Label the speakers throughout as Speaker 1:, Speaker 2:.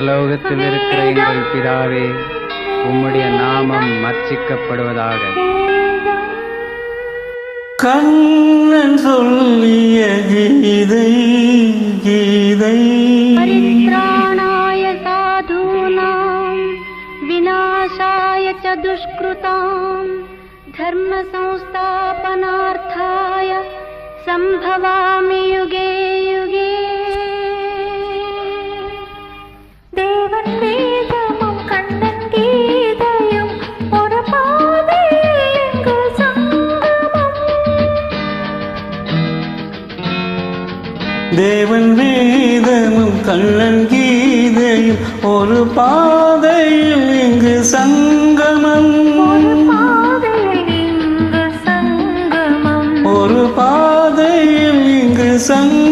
Speaker 1: பரலோகத்தில் இருக்கிற எங்கள் பிதாவே உம்முடைய நாமம் மர்ச்சிக்கப்படுவதாக
Speaker 2: கண்ணன் சொல்லிய கீதை கீதை.
Speaker 3: பரித்ராணாய சாதூனாம் விநாசாய துஷ்கிருதாம் தர்ம சம்ஸ்தாபனார்த்தாய சம்பவாமி தேவன் வேதமும் கண்ணன் கீதையும் ஒரு பாதையில்
Speaker 2: இங்கு சங்கமம்.
Speaker 3: ஒரு பாதையில் இங்கு சங்கமம்.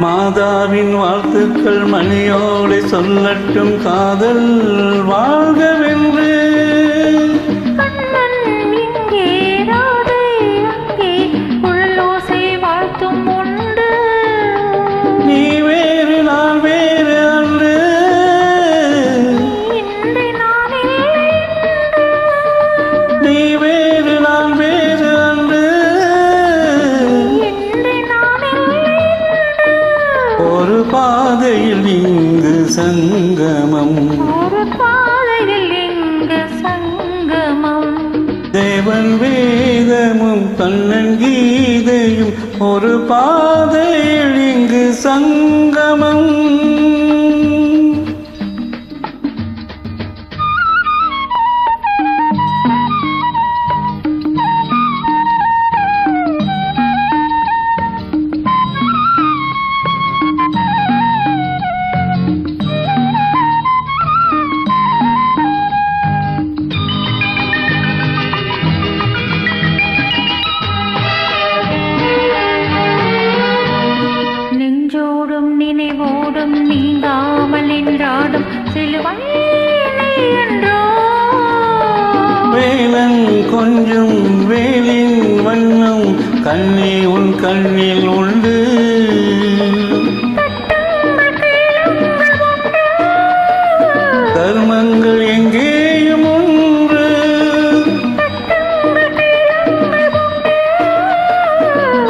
Speaker 2: மாதாவின் வாழ்த்துக்கள் மணியோடு சொல்லட்டும் காதல்
Speaker 3: வாழ்க
Speaker 2: ஒரு பாதையில் இங்கு சங்கமம்.
Speaker 3: ஒரு பாதையில் இங்கு சங்கமம்.
Speaker 2: தேவன் வேதமும் கண்ணன் கீதையும் ஒரு பாதையில் இங்கு சங்கமம்.
Speaker 3: சிலுவை
Speaker 2: வேலன் கொஞ்சம் வேலின் வண்ணம் கண்ணே உன் கண்ணில் உண்டு. கர்மங்கள் எங்கேயும் ஒன்று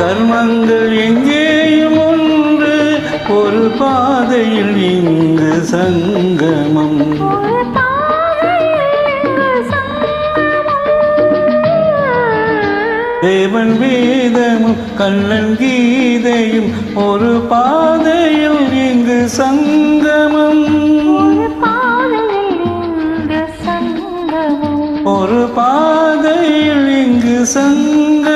Speaker 2: கர்மங்கள் எங்கே
Speaker 3: ஒரு பாதையில் இங்கு சங்கமம்.
Speaker 2: தேவன் வேதமும் கண்ணன் கீதையும் ஒரு பாதையில் இங்கு சங்கமம்.
Speaker 3: ஒரு பாதையில் இங்கு சங்கமம்.
Speaker 2: ஒரு பாதையில் இங்கு சங்கமம்